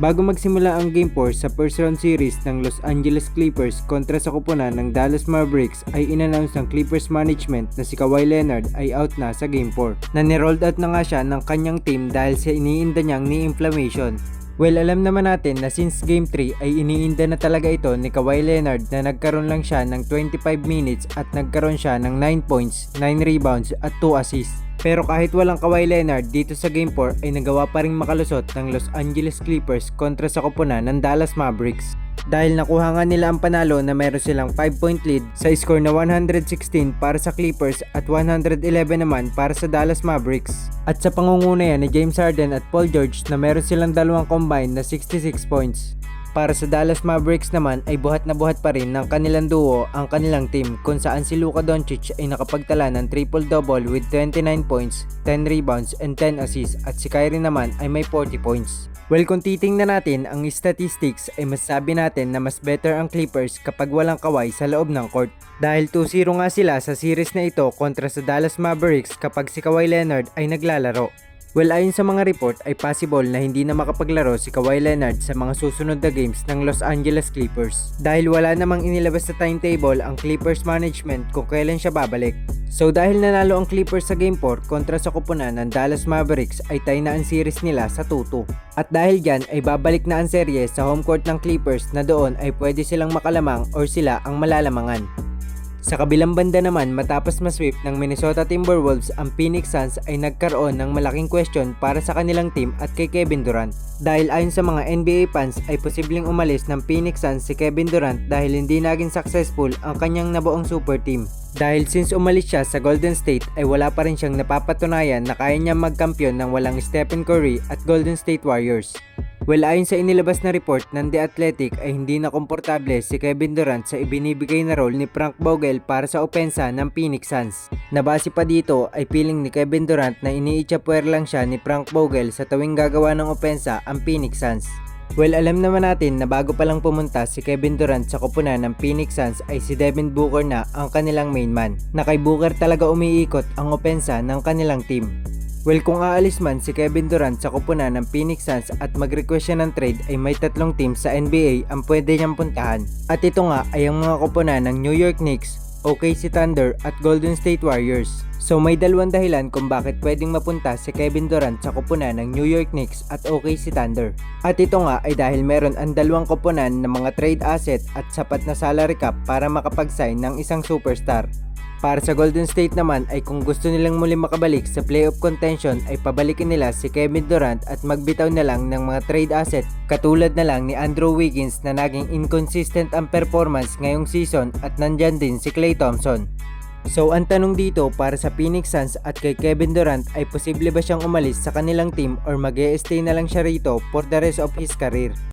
Bago magsimula ang Game 4 sa first round series ng Los Angeles Clippers kontra sa kupunan ng Dallas Mavericks ay inannounce ng Clippers management na si Kawhi Leonard ay out na sa Game 4. Na nirolled out na nga siya ng kanyang team dahil sa iniinda niyang ni inflammation. Well, alam naman natin na since Game 3 ay iniinda na talaga ito ni Kawhi Leonard na nagkaroon lang siya ng 25 minutes at nagkaroon siya ng 9 points, 9 rebounds at 2 assists. Pero kahit walang Kawhi Leonard dito sa Game 4 ay nagawa pa rin makalusot ng Los Angeles Clippers kontra sa koponan ng Dallas Mavericks. Dahil nakuha nga nila ang panalo na meron silang 5 point lead sa score na 116 para sa Clippers at 111 naman para sa Dallas Mavericks. At sa pangunguna yan ni James Harden at Paul George na meron silang dalawang combined na 66 points. Para sa Dallas Mavericks naman ay buhat na buhat pa rin ng kanilang duo ang kanilang team kung saan si Luka Doncic ay nakapagtala ng triple-double with 29 points, 10 rebounds, and 10 assists at si Kyrie naman ay may 40 points. Well kung titingnan natin ang statistics ay masasabi natin na mas better ang Clippers kapag walang kaway sa loob ng court. Dahil 2-0 nga sila sa series na ito kontra sa Dallas Mavericks kapag si Kawhi Leonard ay naglalaro. Well, ayon sa mga report ay possible na hindi na makapaglaro si Kawhi Leonard sa mga susunod na games ng Los Angeles Clippers dahil wala namang inilabas sa timetable ang Clippers management kung kailan siya babalik. So dahil nanalo ang Clippers sa Game 4 kontra sa kupunan ng Dallas Mavericks ay tie na ang series nila sa 2-2. At dahil dyan ay babalik na ang serye sa home court ng Clippers na doon ay pwede silang makalamang or sila ang malalamangan. Sa kabilang banda naman matapos masweep ng Minnesota Timberwolves ang Phoenix Suns ay nagkaroon ng malaking question para sa kanilang team at kay Kevin Durant. Dahil ayon sa mga NBA fans ay posibleng umalis ng Phoenix Suns si Kevin Durant dahil hindi naging successful ang kanyang nabuong super team. Dahil since umalis siya sa Golden State ay wala pa rin siyang napapatunayan na kaya niya magkampiyon ng walang Stephen Curry at Golden State Warriors. Well, ayon sa inilabas na report ng The Athletic ay hindi na komportable si Kevin Durant sa ibinibigay na role ni Frank Vogel para sa opensa ng Phoenix Suns. Nabase pa dito ay feeling ni Kevin Durant na iniitsapwer lang siya ni Frank Vogel sa tuwing gagawa ng opensa ang Phoenix Suns. Well, alam naman natin na bago pa lang pumunta si Kevin Durant sa koponan ng Phoenix Suns ay si Devin Booker na ang kanilang main man. Na kay Booker talaga umiikot ang opensa ng kanilang team. Well, kung aalis man si Kevin Durant sa kupunan ng Phoenix Suns at mag-request siya ng trade ay may tatlong team sa NBA ang pwede niyang puntahan. At ito nga ay ang mga kupunan ng New York Knicks, OKC Thunder at Golden State Warriors. So may dalawang dahilan kung bakit pwedeng mapunta si Kevin Durant sa kupunan ng New York Knicks at OKC Thunder. At ito nga ay dahil meron ang dalawang kupunan ng mga trade asset at sapat na salary cap para makapag-sign ng isang superstar. Para sa Golden State naman ay kung gusto nilang muli makabalik sa playoff contention ay pabalikin nila si Kevin Durant at magbitaw na lang ng mga trade asset katulad na lang ni Andrew Wiggins na naging inconsistent ang performance ngayong season at nandyan din si Klay Thompson. So ang tanong dito para sa Phoenix Suns at kay Kevin Durant ay posible ba siyang umalis sa kanilang team or mag stay na lang siya rito for the rest of his career?